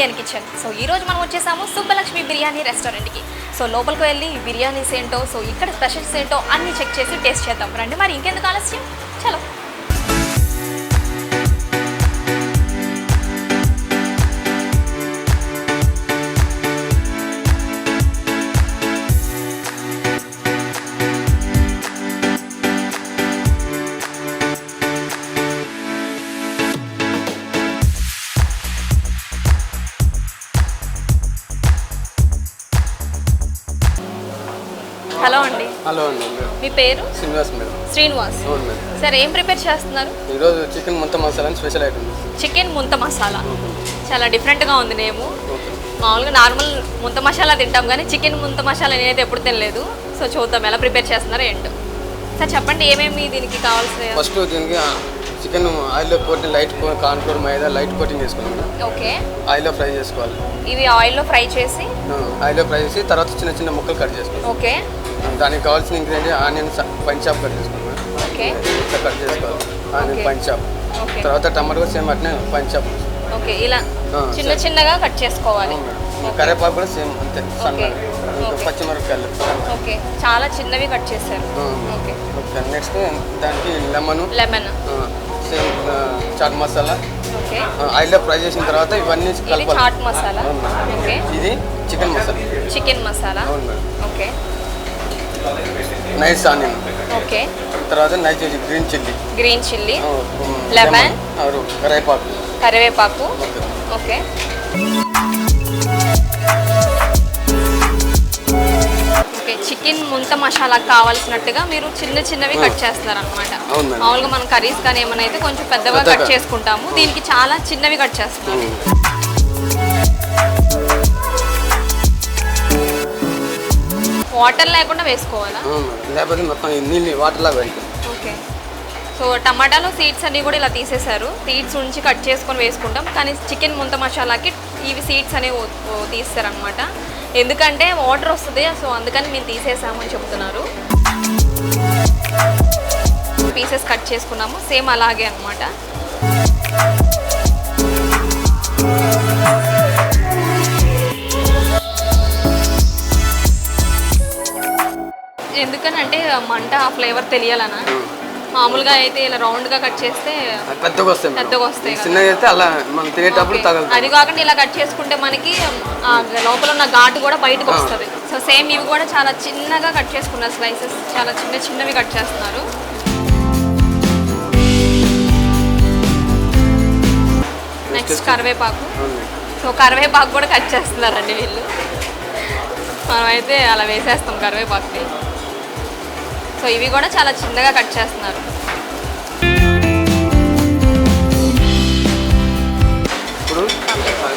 Indian kitchen so ఈ రోజు మనం వచ్చేసాము సుబ్బలక్ష్మి బిర్యానీ రెస్టారెంట్కి సో లోపలికి వెళ్ళి బిర్యానీస్ ఏంటో సో ఇక్కడ స్పెషల్స్ ఏంటో అన్ని చెక్ చేసి టేస్ట్ చేద్దాం. రండి మరి ఇంకెందుకు ఆలస్యం? చలో. హలో అండి. హలో అండి మీ పేరు? శ్రీనివాస్ మేడం. శ్రీనివాస్. అవును మేడం. సార్ ఏం ప్రిపేర్ చేస్తున్నారు? ఈరోజు చికెన్ మొత్తం మసాలా అని స్పెషల్ ఐటమ్. చికెన్ ముంత మసాలా. చాలా డిఫరెంట్గా ఉంది నేము. మామూలుగా నార్మల్ ముంత మసాలా తింటాం కానీ చికెన్ ముంత మసాలా నేనైతే ఎప్పుడు తినలేదు. సో చూద్దాం ఎలా ప్రిపేర్ చేస్తున్నారో ఏంటో. సార్ చెప్పండి ఏమేమి దీనికి కావాల్సిన ఫస్ట్ దీనికి చికెన్ ఆయిల్లో కోటి light cornflour maida light coating madam. Okay. ఆయిల్లో ఫ్రై చేసుకోవాలి. ఇవి ఆయిల్లో ఫ్రై చేసి? ఆయిల్లో ఫ్రై చేసి తర్వాత చిన్న చిన్న ముక్కలు కట్ చేసుకోవాలి. ఓకే. దానికి కావాల్సిన ఇంగ్రీడియంట్ ఆనియన్స్ పంచాప్ కట్ ఇట్లా కట్ చేసుకోవాలి. ఆనియన్. పంచాప్ తర్వాత టమాటో సేమ్ అట్నే పంచాప్ ఓకే ఇలా చిన్న చిన్నగా కట్ చేసుకోవాలి. కరేపాకు కూడా సేమ్ అంతే సన్నగా. పచ్చిమిరపకాయలు. ఓకే. చాలా చిన్నవి కట్ చేశారు. ఓకే. నెక్స్ట్ దానికి lemon. Lemon. Same chaat masala. Okay. ఆయిల్లో ఫ్రై చేసిన తర్వాత ఇవన్నీ కలపాలి. చాట్ మసాలా. ఓకే. ఇది chicken masala. Chicken masala. Okay. Nice onion okay. తర్వాత nice green chilli green chilli Lemon. కరేపాకు కరివేపాకు. ఓకే. ఓకే చికెన్ ముంత మసాలా కావాల్సినట్టుగా మీరు చిన్న చిన్నవి కట్ చేస్తారు అనమాట. మామూలుగా మనం కర్రీస్ కానీ ఏమైనా అయితే కొంచెం పెద్దగా కట్. చేసుకుంటాము. దీనికి చాలా చిన్నవి కట్ చేస్తున్నారు. వాటర్ లేకుండా వేసుకోవాలా? లేకపోతే మొత్తం నీళ్ళు వాటర్లా వెళ్తాయి. ఓకే. సో టమాటాలో సీడ్స్ అన్ని కూడా ఇలా తీసేశారు. సీడ్స్ ఉంచి కట్ చేసుకొని వేసుకుంటాం. కానీ చికెన్ ముంత మసాలాకి ఇవి సీడ్స్ అనేవి తీస్తారనమాట ఎందుకంటే వాటర్ వస్తుంది సో అందుకని మేము తీసేసామని చెప్తున్నారు. పీసెస్ కట్ చేసుకున్నాము. సేమ్ అలాగే అనమాట ఎందుకనంటే మంట ఆ ఫ్లేవర్ తెలియాలనా? మామూలుగా అయితే ఇలా రౌండ్గా కట్ చేస్తే పెద్దగా వస్తాయి. పెద్దగా వస్తాయి. చిన్నగా అయితే అలా మనం తినేటప్పుడు అది కాకుండా ఇలా కట్ చేసుకుంటే మనకి లోపల ఉన్న ఘాటు కూడా బయటకు వస్తుంది. సో సేమ్ ఇవి కూడా చాలా చిన్నగా కట్ చేసుకున్నారు స్లైసెస్ చాలా చిన్న చిన్నవి కట్ చేస్తున్నారు. నెక్స్ట్ కరివేపాకు. సో కరివేపాకు కూడా కట్ చేస్తున్నారండి వీళ్ళు. మనమైతే అలా వేసేస్తాం కరివేపాకుని. సో ఇవి కూడా చాలా చిన్నగా కట్ చేస్తున్నారు. ఇప్పుడు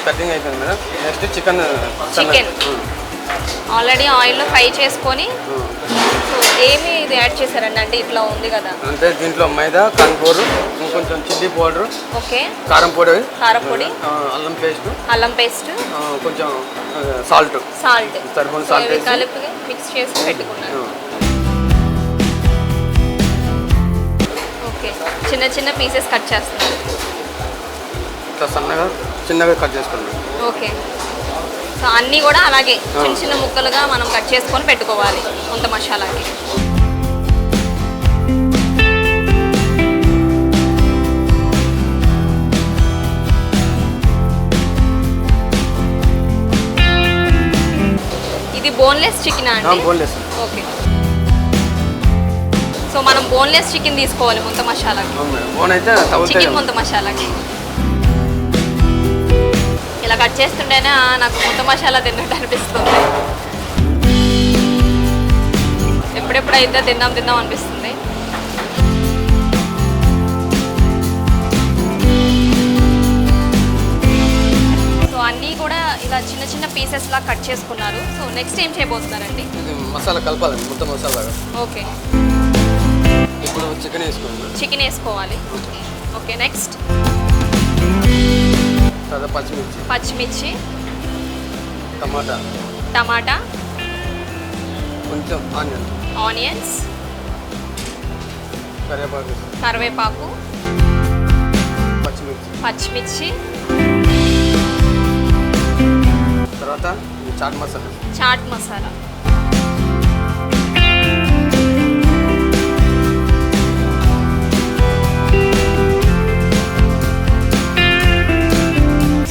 కటింగ్ అయిపోయింది madam. Next chicken Chicken. Already ఆయిల్లో ఫ్రై చేసుకొని సో ఏమి ఇది యాడ్ చేశారండి? అంటే ఇట్లా ఉంది కదా. అంటే దీంట్లో మైదా కన్ఫోర్ ఇంకొంచెం చిల్లీ పౌడర్ ఓకే. కారం పొడి. కారపొడి ఆ, అల్లం పేస్ట్. అల్లం పేస్ట్. కొంచెం సాల్ట్. సాల్ట్. సరిపోయిన సాల్ట్ కలిపి మిక్స్ చేసి పెట్టుకున్నాను ఓకే. చిన్న చిన్న పీసెస్ కట్ చేస్తున్నారు ఇట్లా సన్నగా చిన్నగా కట్ చేసుకున్నాం ఓకే. సో అన్నీ కూడా అలాగే చిన్న చిన్న ముక్కలుగా మనం కట్ చేసుకొని పెట్టుకోవాలి కొంత మసాలాకి. ఇది బోన్లెస్ చికెన్ అండి? బోన్లెస్. ఓకే. సో మనం బోన్లెస్ చికెన్ తీసుకోవాలి ముంత మసాలాకి. బోన్ అయితే చికెన్ ముంత మసాలాకి. ఇలా కట్ చేస్తుంటేనే నాకు ముంత మసాలా తిన్నట్టు అనిపిస్తుంది. ఎప్పుడెప్పుడు అయితే తిందాం తిందాం అనిపిస్తుంది. సో అన్నీ కూడా ఇలా చిన్న చిన్న పీసెస్ లా కట్ చేసుకున్నారు. సో నెక్స్ట్ ఏం చేయబోతున్నారండి? మసాలా కలపాలి మొత్తం మసాలా ఓకే. ఇప్పుడు చికెన్ వేసుకోండి. చికెన్ వేసుకోవాలి. ఓకే నెక్స్ట్ పచ్చిమిర్చి. పచ్చిమిర్చి. టమాటా. టమాటా. కొంచెం ఆనియన్. ఆనియన్స్ కరివేపాకు కరివేపాకు. పచ్చిమిర్చి. పచ్చిమిర్చి. తర్వాత chaat masala. Chaat masala.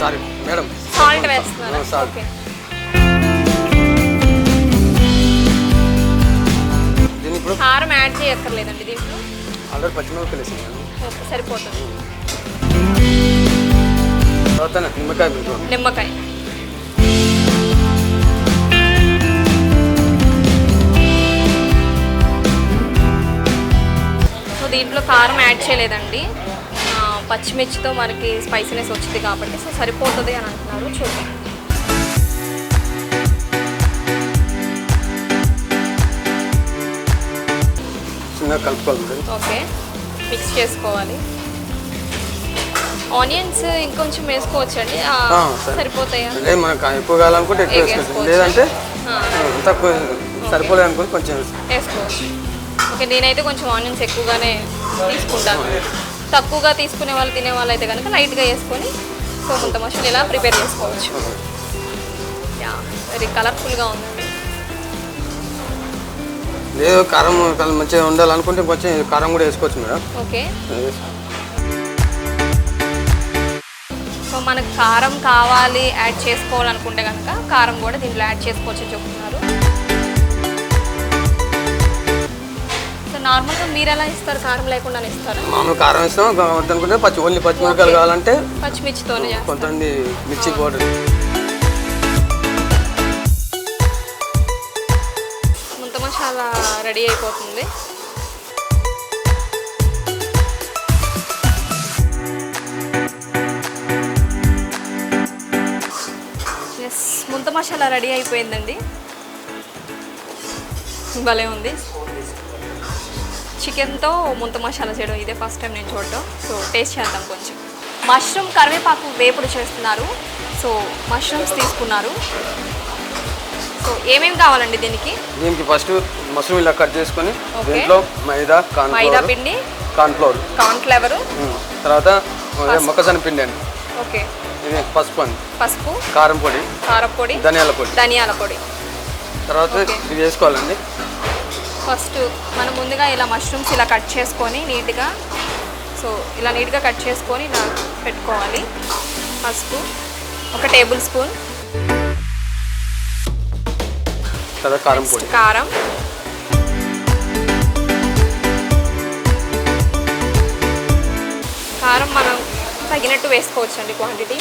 Sorry madam. Salt వేస్తున్నారా. సాల్ట్ దీన్ని ఇప్పుడు కారం యాడ్ చేయక్కర్లేదండి దీంట్లో? ఆల్రెడీ పచ్చిమిరపకాయలు వేసాను. ఓకే సరిపోతుంది. తర్వాత నిమ్మకాయ నిమ్మకాయ. సో దీంట్లో కారం యాడ్ చేయలేదండి. పచ్చిమిర్చితో మనకి స్పైసీనెస్ వచ్చింది కాబట్టి సో సరిపోతుంది అని అంటున్నారు. చూద్దాం. ఓకే. మిక్స్ చేసుకోవాలి. ఆనియన్స్ ఇంకొంచెం వేసుకోవచ్చండి. సరిపోతాయా? లేదు మనకు ఎక్కువ కావాలనుకుంటే ఎక్కువ ఎక్కువ వేసుకోవచ్చు? లేదంటే. ఆ, తక్కువ సరిపోలేదు అనుకుంటే కొంచెం వేసుకో. వేసుకోవచ్చు. ఓకే నేనైతే కొంచెం ఆనియన్స్ ఎక్కువగానే తీసుకుంటాను. తక్కువగా తీసుకునే వాళ్ళు తినే వాళ్ళు అయితే కనుక లైట్గా వేసుకొని సో ముంత మసాలా ఇలా ప్రిపేర్ చేసుకోవచ్చు. యా వెరీ కలర్ఫుల్గా ఉందండి లేదు కారం మంచిగా ఉండాలనుకుంటే కొంచెం కారం కూడా వేసుకోవచ్చు మేడం. ఓకే. సో మనకు కారం కావాలి యాడ్ చేసుకోవాలనుకుంటే కనుక కారం కూడా దీంట్లో యాడ్ చేసుకోవచ్చు అని చెప్తున్నారు. నార్మల్గా మీరు ఎలా ఇస్తారు? కారం లేకుండా ఇస్తారా? మామూలు కారం ఇస్తాం వద్దనుకుంటే పచ్చి ఓన్లీ పచ్చిమిరకాయలు కావాలంటే పచ్చిమిర్చితోనే కొంతమంది మిర్చి పౌడర్. ముంత మసాలా రెడీ అయిపోతుంది. ఎస్ ముంత మసాలా రెడీ అయిపోయిందండి. భలే ఉంది. చికెన్తో ముంత మసాలా చేయడం ఇదే ఫస్ట్ టైం నేను చూడటం. సో టేస్ట్ చేద్దాం కొంచెం. మష్రూమ్ కరివేపాకు వేపుడు చేస్తున్నారు. సో మష్రూమ్స్ తీసుకున్నారు. సో ఏమేమి కావాలండి దీనికి? దీనికి ఫస్ట్ మష్రూమ్ ఇలా కట్ చేసుకొని. దీంట్లో మైదా కార్న్ మైదా పిండి corn floor. Corn flavour um. తర్వాత మొక్కజొన్న పిండి అండి. ఓకే. ఇది పసుపు అండి. పసుపు కారం పొడి కారపొడి ధనియాల పొడి. ధనియాల పొడి. తర్వాత. ఇది వేసుకోవాలండి. ఫస్ట్ మనం ముందుగా ఇలా మష్రూమ్స్ ఇలా కట్ చేసుకొని నీట్గా సో ఇలా నీట్గా కట్ చేసుకొని ఇలా పెట్టుకోవాలి. పసుపు ఒక టేబుల్ స్పూన్. కారం కారం. కారం మనం తగినట్టు వేసుకోవచ్చు అండి క్వాంటిటీ.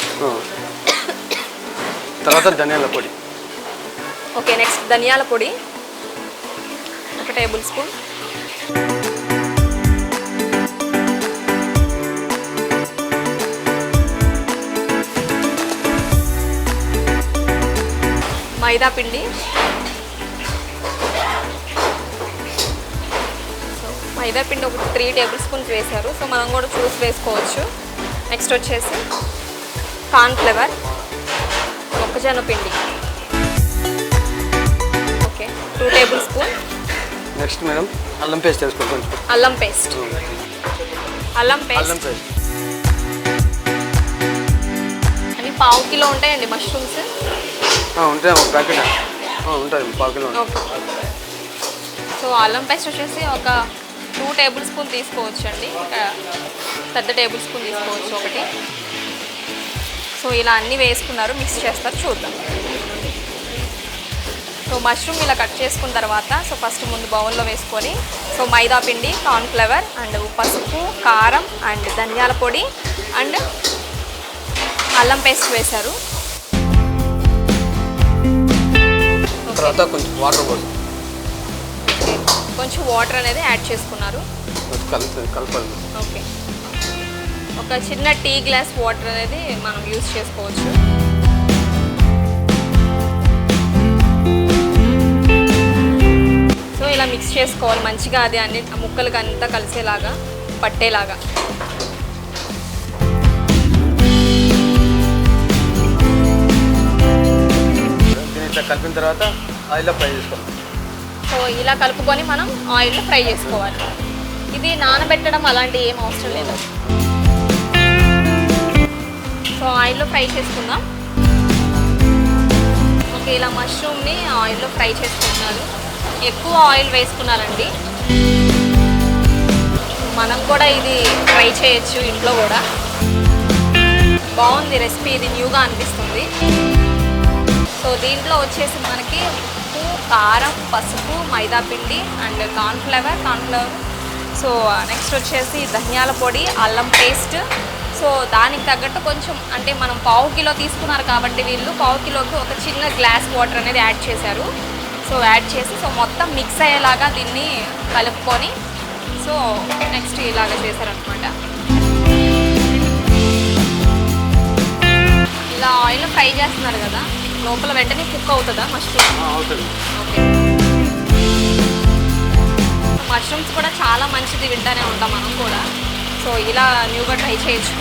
తర్వాత ధనియాల పొడి. ఓకే నెక్స్ట్ ధనియాల పొడి. ఒక టేబుల్ స్పూన్. మైదా పిండి. సో మైదా పిండి ఒక త్రీ టేబుల్ స్పూన్స్ వేశారు. సో మనం కూడా చూసి వేసుకోవచ్చు. నెక్స్ట్ వచ్చేసి కార్న్ ఫ్లేవర్ మొక్కజొన్న పిండి. Okay two tablespoon next madam అల్లం పేస్ట్ వేసుకోవాలి కొంచెం. అల్లం పేస్ట్. అల్లం అల్లం పేస్ట్. పేస్ట్. అని పావు కిలో ఉంటాయండి మష్రూమ్స్? ఉంటాయి ఒక ప్యాకెట్. ఉంటుంది పావు కిలో. ఓకే. సో అల్లం పేస్ట్ వచ్చేసి ఒక టూ టేబుల్ స్పూన్ తీసుకోవచ్చు అండి పెద్ద టేబుల్ స్పూన్ తీసుకోవచ్చు ఒకటి. సో ఇలా అన్నీ వేసుకున్నారు మిక్స్ చేస్తారు చూద్దాం. సో మష్రూమ్ ఇలా కట్ చేసుకున్న తర్వాత సో ఫస్ట్ ముందు బౌల్లో వేసుకొని సో మైదా పిండి కార్న్ ఫ్లేవర్ అండ్ పసుపు కారం అండ్ ధనియాల పొడి అండ్ అల్లం పేస్ట్ వేశారు. తర్వాత కొంచెం వాటర్. కొంచెం వాటర్ అనేది యాడ్ చేసుకున్నారు. కలపాలి ఓకే ఒక చిన్న టీ గ్లాస్ వాటర్ అనేది మనం యూజ్ చేసుకోవచ్చు. సో ఇలా మిక్స్ చేసుకోవాలి మంచిగా అది అన్ని ముక్కలకి అంతా కలిసేలాగా పట్టేలాగా. ఇట్లా కలిపిన తర్వాత ఆయిల్లో ఫ్రై చేసుకోవాలి. సో ఇలా కలుపుకొని మనం ఆయిల్లో ఫ్రై చేసుకోవాలి. ఇది నానబెట్టడం అలాంటి ఏం అవసరం లేదు. సో ఆయిల్లో ఫ్రై చేసుకుందాం. ఓకే ఇలా మష్రూమ్ని ఆయిల్లో ఫ్రై చేసుకుంటున్నారు ఎక్కువ ఆయిల్ వేసుకున్నారండి మనం కూడా ఇది ట్రై చేయొచ్చు ఇంట్లో కూడా. బాగుంది రెసిపీ ఇది న్యూగా అనిపిస్తుంది. సో దీంట్లో వచ్చేసి మనకి ఉప్పు కారం పసుపు మైదా పిండి and cornflour cornflour. So next వచ్చేసి ధనియాల పొడి అల్లం పేస్ట్. సో దానికి తగ్గట్టు కొంచెం అంటే మనం పావు కిలో తీసుకున్నారు కాబట్టి వీళ్ళు పావు కిలోకి ఒక చిన్న గ్లాస్ వాటర్ అనేది యాడ్ చేశారు. సో యాడ్ చేసి సో మొత్తం మిక్స్ అయ్యేలాగా దీన్ని కలుపుకొని సో నెక్స్ట్ ఇలాగ చేశారనమాట. ఇలా ఆయిల్ ఫ్రై చేస్తున్నారు కదా లోపల వెంటనే కుక్ అవుతుందా మష్రూమ్ అవుతుంది. ఓకే. మష్రూమ్స్ కూడా చాలా మంచిది వింటానే ఉంటాం మనం కూడా. సో ఇలా న్యూగా ట్రై చేయొచ్చు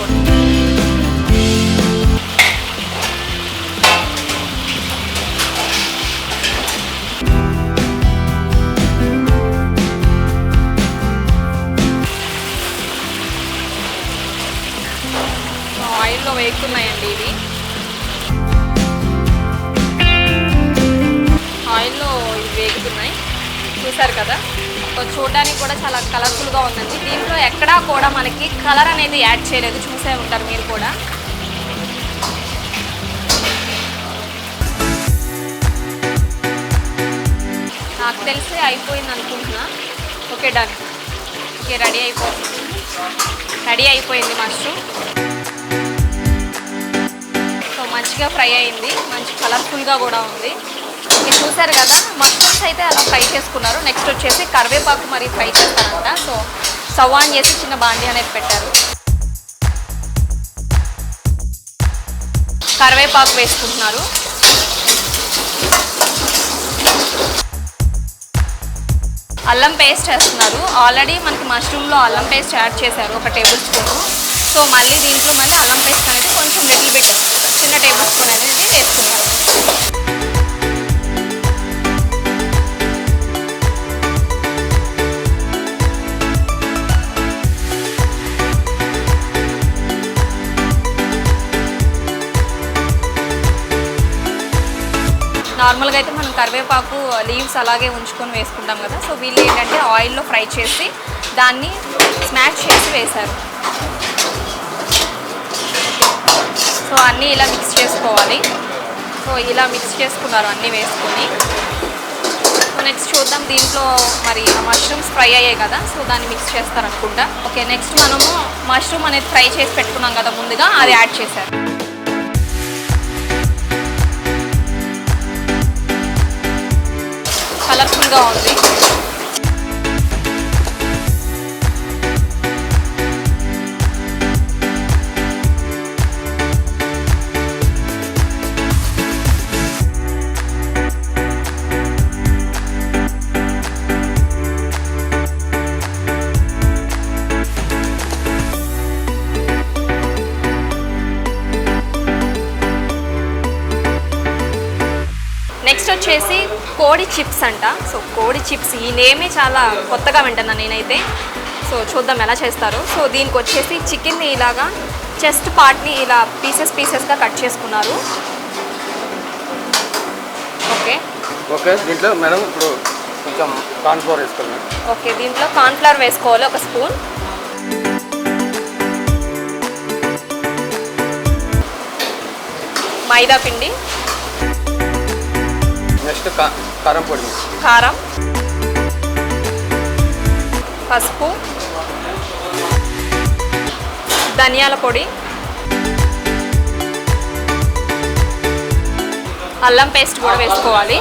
చూసారు కదా? సో చూడడానికి కూడా చాలా కలర్ఫుల్గా ఉందండి. దీంట్లో ఎక్కడా కూడా మనకి కలర్ అనేది యాడ్ చేయలేదు. చూసే ఉంటారు మీరు కూడా. నాకు తెలిసి అయిపోయింది అనుకుంటున్నా. ఓకే డన్ ఓకే రెడీ అయిపోతుంది. రెడీ అయిపోయింది మష్రూమ్. సో మంచిగా ఫ్రై అయింది. మంచి కలర్ఫుల్గా కూడా ఉంది. మీరు చూసారు కదా మష్రూమ్స్ అయితే అలా ఫ్రై చేసుకున్నారు. నెక్స్ట్ వచ్చేసి కరివేపాకు మరి ఫ్రై చేస్తారంట సో సవాన్ చేసి చిన్న బాండి అనేది పెట్టారు. కరివేపాకు వేసుకుంటున్నారు. అల్లం పేస్ట్ వేస్తున్నారు. ఆల్రెడీ మనకి మష్రూమ్లో అల్లం పేస్ట్ యాడ్ చేశారు ఒక టేబుల్ స్పూన్. సో మళ్ళీ దీంట్లో మళ్ళీ అల్లం పేస్ట్ అనేది కొంచెం లిటిల్ బిట్ చిన్న టేబుల్ స్పూన్ అనేది వేసుకున్నారు. నార్మల్గా అయితే మనం కరివేపాకు లీవ్స్ అలాగే ఉంచుకొని వేసుకుంటాం కదా. సో వీళ్ళు ఏంటంటే ఆయిల్లో ఫ్రై చేసి దాన్ని స్మాష్ చేసి వేశారు. సో అన్నీ ఇలా మిక్స్ చేసుకోవాలి. సో ఇలా మిక్స్ చేసుకున్నారు అన్నీ వేసుకొని. సో నెక్స్ట్ చూద్దాం దీంట్లో మరి మష్రూమ్స్ ఫ్రై అయ్యాయి కదా. సో దాన్ని మిక్స్ చేస్తారనుకుంటా. ఓకే నెక్స్ట్ మనము మష్రూమ్ అనేది ఫ్రై చేసి పెట్టుకున్నాం కదా ముందుగా అది యాడ్ చేశారు. కలర్ఫుల్గా ఉంది. నెక్స్ట్ వచ్చేసి కోడి చిప్స్ అంట. సో కోడి చిప్స్ ఈ నేమే చాలా కొత్తగా వింటున్నాను నేనైతే. సో చూద్దాం ఎలా చేస్తారు. సో దీనికి వచ్చేసి చికెన్ని ఇలాగా చెస్ట్ పార్ట్ని ఇలా పీసెస్ పీసెస్గా కట్ చేసుకున్నారు. ఓకే ఓకే దీంట్లో మేడం ఇప్పుడు కొంచెం కార్న్ ఫ్లోర్ వేసుకోవాలి ఓకే దీంట్లో కార్న్ఫ్లవర్ వేసుకోవాలి ఒక స్పూన్. మైదా పిండి. నెక్స్ట్ కారం పొడి కారం పసుపు ధనియాల పొడి అల్లం పేస్ట్ కూడా వేసుకోవాలి.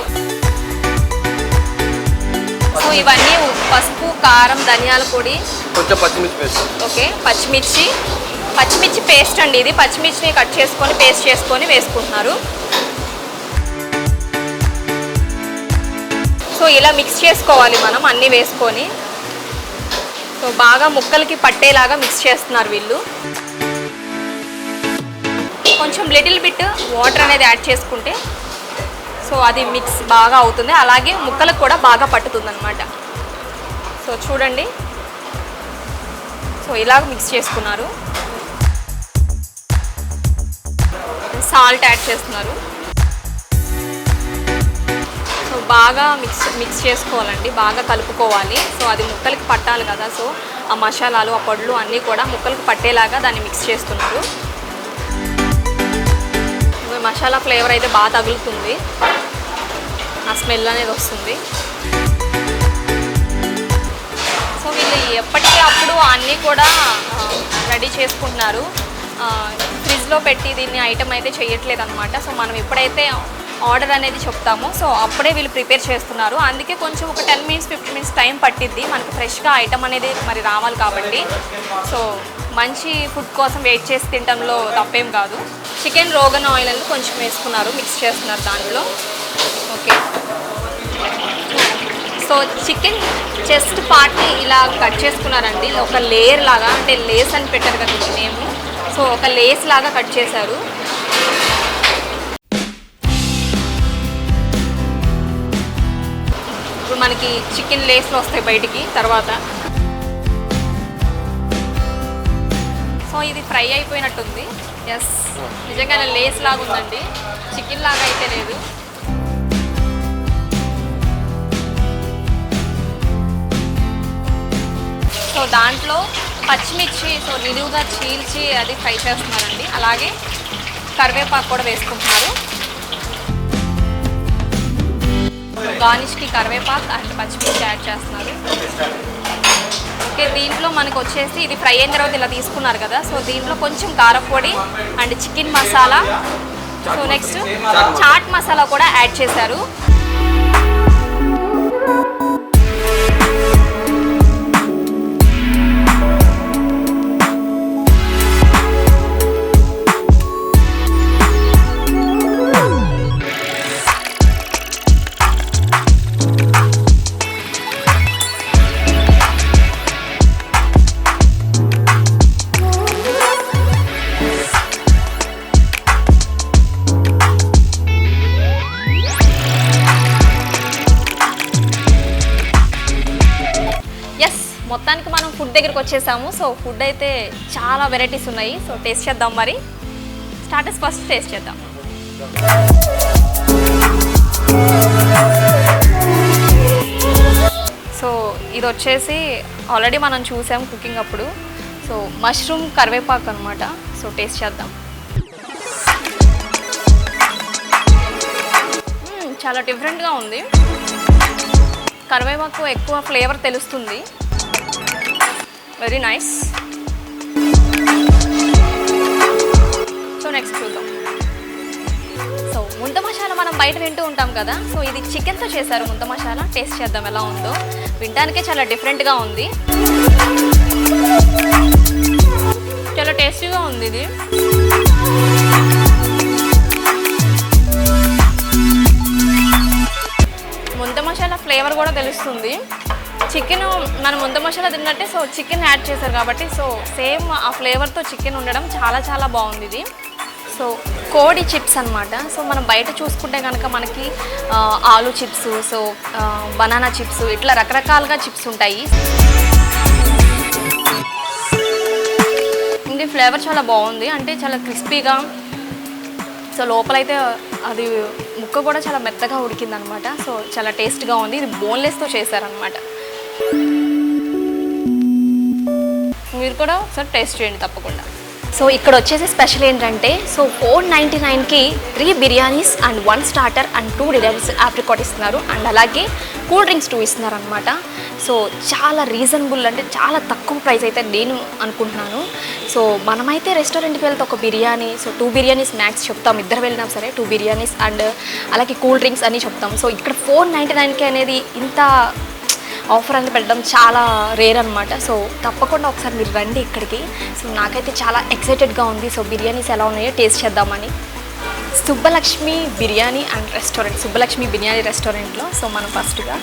సో ఇవన్నీ పసుపు కారం ధనియాల పొడి. కొంచెం పచ్చిమిర్చి పేస్ట్. ఓకే పచ్చిమిర్చి. పచ్చిమిర్చి పేస్ట్ అండి ఇది. పచ్చిమిర్చిని కట్ చేసుకొని పేస్ట్ చేసుకొని వేసుకుంటున్నారు. సో ఇలా మిక్స్ చేసుకోవాలి మనం అన్నీ వేసుకొని. సో బాగా ముక్కలకి పట్టేలాగా మిక్స్ చేస్తున్నారు వీళ్ళు. కొంచెం లిటిల్ బిట్ వాటర్ అనేది యాడ్ చేసుకుంటే సో అది మిక్స్ బాగా అవుతుంది. అలాగే ముక్కలకు కూడా బాగా పట్టుతుంది అనమాట సో చూడండి. సో ఇలాగ మిక్స్ చేసుకున్నారు. సాల్ట్ యాడ్ చేస్తున్నారు. బాగా మిక్స్ మిక్స్ చేసుకోవాలండి బాగా కలుపుకోవాలి. సో అది ముక్కలకి పట్టాలి కదా సో ఆ మసాలాలు ఆ పొడులు అన్నీ కూడా ముక్కలకు పట్టేలాగా దాన్ని మిక్స్ చేస్తున్నారు. మసాలా ఫ్లేవర్ అయితే బాగా తగులుతుంది. ఆ స్మెల్ అనేది వస్తుంది. సో వీళ్ళు ఎప్పటికీ అప్పుడు అన్నీ కూడా రెడీ చేసుకుంటున్నారు. ఫ్రిడ్జ్లో పెట్టి దీన్ని ఐటమ్ అయితే చేయట్లేదు అనమాట సో మనం ఎప్పుడైతే ఆర్డర్ అనేది చెప్తాము. సో అప్పుడే వీళ్ళు ప్రిపేర్ చేస్తున్నారు. అందుకే కొంచెం ఒక ten minutes fifteen minutes time పట్టిద్ది. మనకు ఫ్రెష్గా ఐటమ్ అనేది మరి రావాలి కాబట్టి. సో మంచి ఫుడ్ కోసం వెయిట్ చేసి తినడంలో తప్పేం కాదు. చికెన్ రోగన్ ఆయిల్ అని కొంచెం వేసుకున్నారు మిక్స్ చేస్తున్నారు దాంట్లో. ఓకే. సో చికెన్ చెస్ట్ పార్ట్ని ఇలా కట్ చేసుకున్నారండి. ఒక లేయర్ లాగా అంటే లేస్ అని పెట్టారు కదా ఇది నేము సో ఒక లేస్ లాగా కట్ చేశారు. ఇప్పుడు మనకి చికెన్ లేస్లు వస్తాయి బయటికి తర్వాత. సో ఇది ఫ్రై అయిపోయినట్టుంది. ఎస్ నిజంగా లేస్ లాగా ఉందండి. చికెన్ లాగా అయితే లేదు. సో దాంట్లో పచ్చిమిర్చి సో నిలువుగా చీల్చి అది ఫ్రై చేస్తున్నారండి. అలాగే కరివేపాకు కూడా వేసుకుంటున్నారు. గార్నిష్కి కరివేపాకు అండ్ పచ్చిమిర్చి యాడ్ చేస్తున్నారు. ఓకే దీంట్లో మనకు వచ్చేసి ఇది ఫ్రై అయిన తర్వాత ఇలా తీసుకున్నారు కదా. సో దీంట్లో కొంచెం కారపొడి and chicken masala. So next chaat masala. కూడా యాడ్ చేశారు. ఫుడ్ దగ్గరికి వచ్చేసాము. సో ఫుడ్ అయితే చాలా వెరైటీస్ ఉన్నాయి. సో టేస్ట్ చేద్దాం మరి. స్టార్టర్స్ ఫస్ట్ టేస్ట్ చేద్దాం. సో ఇది వచ్చేసి ఆల్రెడీ మనం చూసాం కుకింగ్ అప్పుడు. సో మష్రూమ్ కరివేపాకు అనమాట సో టేస్ట్ చేద్దాం. చాలా డిఫరెంట్గా ఉంది. కరివేపాకు ఎక్కువ ఫ్లేవర్ తెలుస్తుంది. వెరీ నైస్ సో నెక్స్ట్ చూద్దాం. సో ముంత మసాలా మనం బయట వింటూ ఉంటాం కదా సో ఇది చికెన్తో చేశారు ముంత మసాలా. టేస్ట్ చేద్దాం ఎలా ఉందో. వినడానికే చాలా డిఫరెంట్గా ఉంది. చాలా టేస్టీగా ఉంది ఇది. ముంత మసాలా ఫ్లేవర్ కూడా తెలుస్తుంది. చికెన్ మనం ముంత మసాలా తిన్నట్టే సో చికెన్ యాడ్ చేశారు కాబట్టి సో సేమ్ ఆ ఫ్లేవర్తో చికెన్ ఉండడం చాలా చాలా బాగుంది ఇది. సో కోడి చిప్స్ అనమాట సో మనం బయట చూసుకుంటే కనుక మనకి ఆలు చిప్స్ సో బనానా చిప్స్ ఇట్లా రకరకాలుగా చిప్స్ ఉంటాయి. ఇది ఫ్లేవర్ చాలా బాగుంది. అంటే చాలా క్రిస్పీగా సో లోపలైతే అది ముక్క కూడా చాలా మెత్తగా ఉడికిందనమాట సో చాలా టేస్ట్గా ఉంది. ఇది బోన్లెస్తో చేశారనమాట మీరు కూడా ఒకసారి టేస్ట్ చేయండి తప్పకుండా. సో ఇక్కడ వచ్చేసి స్పెషల్ ఏంటంటే సో ఫోర్ నైంటీ నైన్కి three biryanis and one starter and two designs apricot ఇస్తున్నారు. అండ్ అలాగే కూల్ డ్రింక్స్ టూ ఇస్తున్నారు అనమాట సో చాలా రీజనబుల్ అంటే చాలా తక్కువ ప్రైస్ అయితే నేను అనుకుంటున్నాను. సో మనమైతే రెస్టారెంట్కి వెళ్తే ఒక biryani so two biryanis max చెప్తాం. ఇద్దరు వెళ్ళినా సరే టూ బిర్యానీస్ అండ్ అలాగే కూల్ డ్రింక్స్ అని చెప్తాం. సో ఇక్కడ ఫోర్ నైంటీ నైన్కి అనేది ఇంత ఆఫర్ అనేది పెట్టడం చాలా రేర్ అనమాట సో తప్పకుండా ఒకసారి మీరు రండి ఇక్కడికి. సో నాకైతే చాలా ఎక్సైటెడ్గా ఉంది. సో బిర్యానీస్ ఎలా ఉన్నాయో టేస్ట్ చేద్దామని. సుబ్బలక్ష్మి బిర్యానీ అండ్ రెస్టారెంట్ సుబ్బలక్ష్మి బిర్యానీ రెస్టారెంట్లో సో మనం ఫస్ట్గా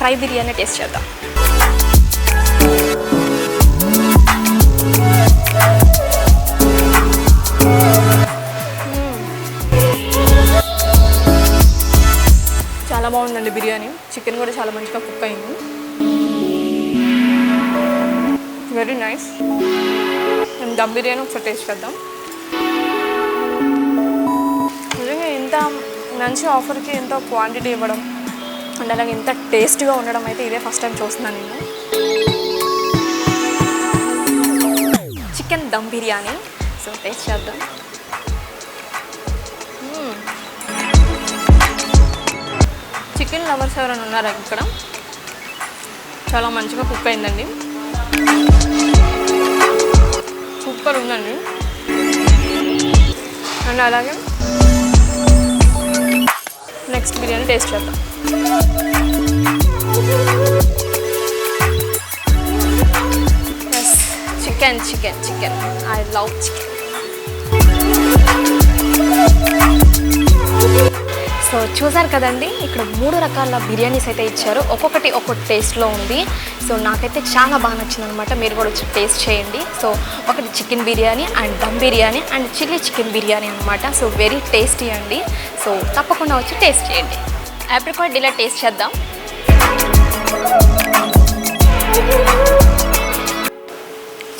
ఫ్రై బిర్యానీ టేస్ట్ చేద్దాం. చాలా బాగుందండి బిర్యానీ. చికెన్ కూడా చాలా మంచిగా కుక్ అయింది. వెరీ నైస్ మేము దమ్ బిర్యానీ ఒకసారి టేస్ట్ చేద్దాం. నిజంగా ఇంత మంచి ఆఫర్కి ఎంతో క్వాంటిటీ ఇవ్వడం అండ్ అలాగే ఇంత టేస్ట్గా ఉండడం అయితే ఇదే ఫస్ట్ టైం చూస్తున్నాను నేను. Chicken dum biryani. So taste చేద్దాం. చికెన్ లవర్స్ ఎవరైనా ఉన్నారా ఇక్కడ? చాలా మంచిగా కుక్ అయిందండి. సూపర్ ఉందండి. అండ్ అలాగే నెక్స్ట్ బిర్యానీ టేస్ట్ చేద్దాం. Chicken chicken chicken I love chicken so చూసారు కదండి ఇక్కడ మూడు రకాల బిర్యానీస్ అయితే ఇచ్చారు. ఒక్కొక్కటి ఒక్కొక్క టేస్ట్లో ఉంది. సో నాకైతే చాలా బాగా నచ్చింది అనమాట మీరు కూడా వచ్చి టేస్ట్ చేయండి. సో ఒకటి chicken biryani and dum biryani and chilli chicken biryani అనమాట సో వెరీ టేస్టీ అండి. సో తప్పకుండా వచ్చి టేస్ట్ చేయండి. ఆప్రికాట్ ఇలా టేస్ట్ చేద్దాం.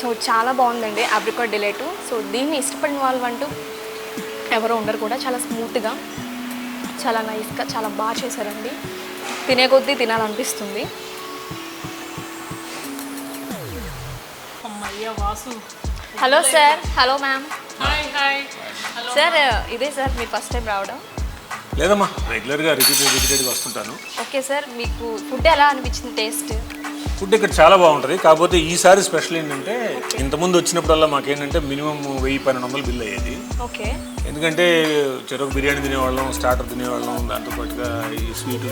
సో చాలా బాగుందండి ఆప్రికాట్ డిలేటు సో దీన్ని ఇష్టపడిన వాళ్ళు అంటూ ఎవరు ఉండరు కూడా. చాలా స్మూత్గా చాలా నైస్గా చాలా బాగా చేశారండి. తినే కొద్దీ తినాలనిపిస్తుంది. అమ్మయ్య Vasu. Hello sir. Hello ma'am. Hi hi. Hello. Sir ఇదే సార్ మీరు ఫస్ట్ టైం రావడం? లేదమ్మా రెగ్యులర్గా రిపీటెడ్ రిపీటెడ్గా వస్తుంటాను. ఓకే సార్ మీకు ఫుడ్ ఎలా అనిపించింది టేస్ట్? ఫుడ్ ఇక్కడ చాలా బాగుంటుంది. కాకపోతే ఈసారి స్పెషల్ ఏంటంటే ఇంతకుముందు వచ్చినప్పుడల్లా మాకేంటంటే మినిమం వెయ్యి పన్నెండు వందలు బిల్ అయ్యేది. ఓకే. ఎందుకంటే చెరుకు బిర్యానీ తినేవాళ్ళం స్టార్టర్ తినేవాళ్ళం దాంతోపాటుగా ఈ స్వీట్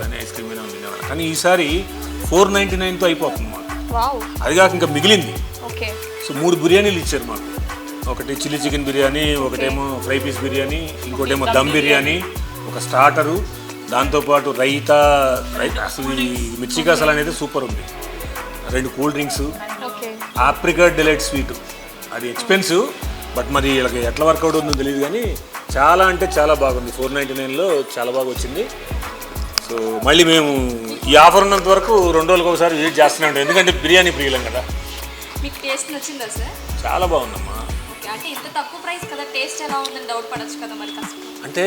కానీ ఐస్ క్రీమ్ అయినా తినేవాళ్ళం. కానీ ఈసారి ఫోర్ నైంటీ నైన్తో అయిపోతుంది మాకు. అది కాక ఇంకా మిగిలింది. ఓకే. సో మూడు బిర్యానీలు ఇచ్చారు మాకు. ఒకటి చిల్లీ చికెన్ బిర్యానీ ఒకటేమో ఫ్రై పీస్ బిర్యానీ ఇంకోటేమో దమ్ బిర్యానీ ఒక స్టార్టరు దాంతోపాటు రైతా రైతా అసలు ఈ మిర్చి కసాలు అనేది సూపర్ ఉంది. రెండు cool drinks apricot delight sweet. అది ఎక్స్పెన్సివ్ బట్ మరి వీళ్ళకి ఎట్లా వర్కౌట్ ఉందో తెలియదు కానీ చాలా అంటే చాలా బాగుంది. ఫోర్ నైంటీ నైన్లో చాలా బాగా వచ్చింది. సో మళ్ళీ మేము ఈ ఆఫర్ ఉన్నంత వరకు రెండు రోజులకు ఒకసారి విజిట్ చేస్తూనే ఉంటాం. ఎందుకంటే బిర్యానీ ప్రియులం కదా. మీకు టేస్ట్ నచ్చిందా సార్? చాలా బాగుందమ్మా. అంటే ఇంత తక్కువ ప్రైస్ కదా టేస్ట్ ఎలా ఉందని డౌట్ పడొచ్చు కదా మరి కష్టం అంటే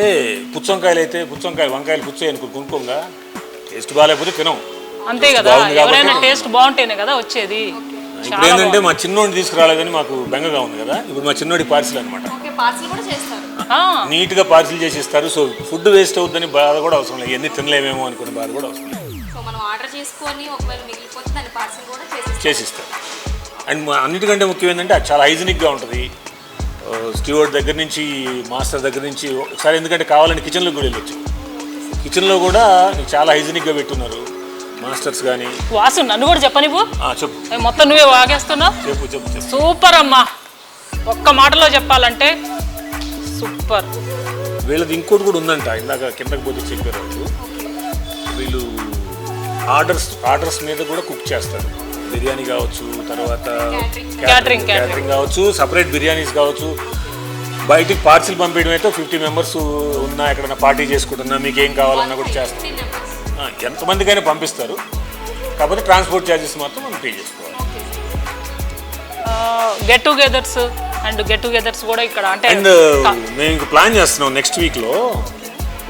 పుచ్చంకాయలు అయితే పుచ్చంకాయలు వంకాయలు పుచ్చే కొనుక్కోగా. టేస్ట్ బాగాలేకపోతే తినం. అంతే కదా ఎవరైనా టేస్ట్ బాగుంటేనే కదా వచ్చేది. ఇప్పుడు ఏంటంటే మా చిన్నోడిని తీసుకురాలేదని మాకు బెంగగా ఉంది కదా. ఇప్పుడు మా చిన్నోడి పార్సిల్ అనమాట ఓకే పార్సల్ కూడా చేస్తారు. ఆ, నీట్గా పార్సిల్ చేసి ఇస్తారు సో ఫుడ్ వేస్ట్ అవుతుందని బాధ కూడా అవసరం లేదు. ఎన్ని తినలేమేమో అనుకునే బాధ కూడా అవసరం లేదు. సో మనం ఆర్డర్ చేసుకొని ఒకవేళ మిగిలిపోతే దాన్ని పార్సల్ కూడా చేసేస్తాం చేసిస్తారు. అండ్ అన్నిటికంటే ముఖ్యం ఏంటంటే అది చాలా హైజీనిక్గా ఉంటుంది. స్టీవర్డ్ దగ్గర నుంచి మాస్టర్ దగ్గర నుంచి ఒకసారి ఎందుకంటే కావాలని కిచెన్లో కూడా వెళ్ళొచ్చు. కిచెన్లో కూడా చాలా హైజీనిక్గా పెట్టున్నారు మాస్టర్స్ కానీ వాసు నన్ను కూడా చెప్ప నువ్వు చెప్పు. మొత్తం నువ్వే వాగేస్తున్నావు? చెప్పు చెప్పు సూపర్ అమ్మా ఒక్క మాటలో చెప్పాలంటే సూపర్. వీళ్ళది ఇంకోటి కూడా ఉందంట ఇందాక కిందకి పోతే చెప్పారు వీళ్ళు ఆర్డర్స్ ఆర్డర్స్ మీద కూడా కుక్ చేస్తారు. బిర్యానీ కావచ్చు తర్వాత catering. క్యాటరింగ్ కావచ్చు సపరేట్ బిర్యానీస్ కావచ్చు. బయటికి పార్సిల్ పంపించడం అయితే ఫిఫ్టీ మెంబర్స్ ఉన్నా ఎక్కడైనా పార్టీ చేసుకుంటున్నా మీకు ఏం కావాలన్నా కూడా చేస్తారు ఎంతమందికైనా పంపిస్తారు. కాకపోతే ట్రాన్స్పోర్ట్ ఛార్జెస్ మాత్రం మనం పే చేసుకోవాలి. Get togethers and get togethers కూడా ఇక్కడ అంటే అండ్ మేము ఇంక ప్లాన్ చేస్తున్నాం నెక్స్ట్ వీక్లో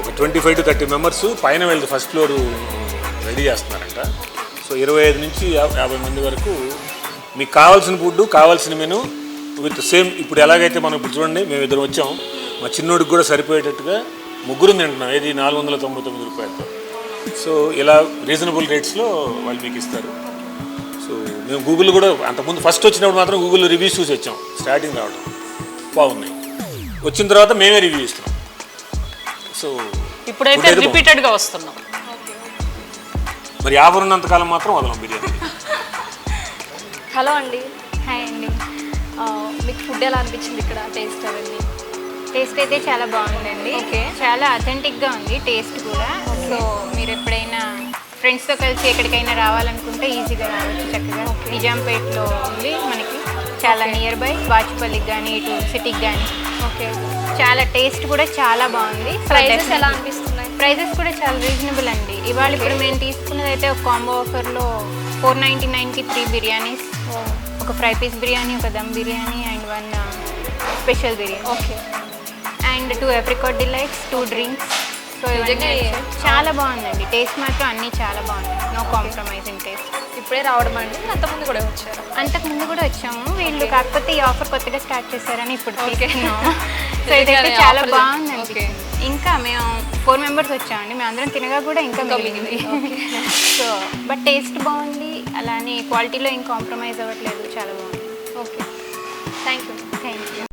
ఒక twenty five to thirty members పైన వెళ్తే ఫస్ట్ ఫ్లోర్ రెడీ చేస్తున్నారంట. సో ఇరవై ఐదు నుంచి యాభై మంది వరకు మీకు కావాల్సిన ఫుడ్ కావాల్సిన మెను విత్ సేమ్ ఇప్పుడు ఎలాగైతే మనం ఇప్పుడు చూడండి మేము ఇద్దరు వచ్చాం. మా చిన్నోడికి కూడా సరిపోయేటట్టుగా ముగ్గురు తింటున్నాం. ఏది నాలుగు వందల తొంభై తొమ్మిది రూపాయలతో. సో ఇలా రీజనబుల్ రేట్స్లో వాళ్ళు మీకు ఇస్తారు. సో మేము గూగుల్ కూడా అంతకుముందు ఫస్ట్ వచ్చినప్పుడు మాత్రం గూగుల్ రివ్యూస్ చూసి వచ్చాం. స్టార్టింగ్ రావడం బాగున్నాయి. వచ్చిన తర్వాత మేమే రివ్యూ ఇస్తున్నాం సో ఇప్పుడైతే food అయితే రిపీటెడ్గా వస్తున్నాం. మరి ఆఫర్ ఉన్నంతకాలం మాత్రం వదలం బిర్యానీ. హలో అండి. హాయ్ అండి. మీకు ఫుడ్ ఎలా అనిపించింది ఇక్కడ టేస్ట్ అవన్నీ? టేస్ట్ అయితే చాలా బాగుందండి. చాలా అథెంటిక్గా ఉంది టేస్ట్ కూడా. సో మీరు ఎప్పుడైనా ఫ్రెండ్స్తో కలిసి ఎక్కడికైనా రావాలనుకుంటే ఈజీగా రావచ్చు చక్కగా. నిజాంపేట్లో ఉంది మనకి. చాలా నియర్ బై వాచుపల్లికి కానీ ఇటు సిటీకి కానీ ఓకే చాలా టేస్ట్ కూడా చాలా బాగుంది. ప్రైజెస్ ఎలా అనిపిస్తున్నాయి ప్రైజెస్ కూడా చాలా రీజనబుల్ అండి. ఇవాళ ఇప్పుడు మేము తీసుకున్నది అయితే ఒక కాంబో ఆఫర్లో ఫోర్ నైంటీ నైన్కి త్రీ బిర్యానీస్ ఒక ఫ్రై పీస్ బిర్యానీ ఒక dum biryani and one special biryani. Okay. And two apricot delights two drinks. So నిజంగా. చాలా బాగుందండి. టేస్ట్ మాత్రం అన్నీ చాలా బాగున్నాయి. నో కాంప్రమైజ్ ఇన్ టేస్ట్ ఇప్పుడే రావడం అండి. అంతకుముందు కూడా వచ్చారు. అంతకు ముందు కూడా వచ్చాము. వీళ్ళు కాకపోతే ఈ ఆఫర్ కొత్తగా స్టార్ట్ చేశారని ఇప్పుడు. తీసుకున్నాము సో ఇదైతే చాలా offer బాగుంది ఓకే. అనిపించింది. ఇంకా మేము ఫోర్ మెంబర్స్ వచ్చామండి. మేము అందరం తినగా కూడా ఇంకా మిగిలింది. సో బట్ టేస్ట్ బాగుంది. అలానే క్వాలిటీలో ఏం కాంప్రమైజ్ అవ్వట్లేదు. చాలా బాగుంది. Okay thank you thank you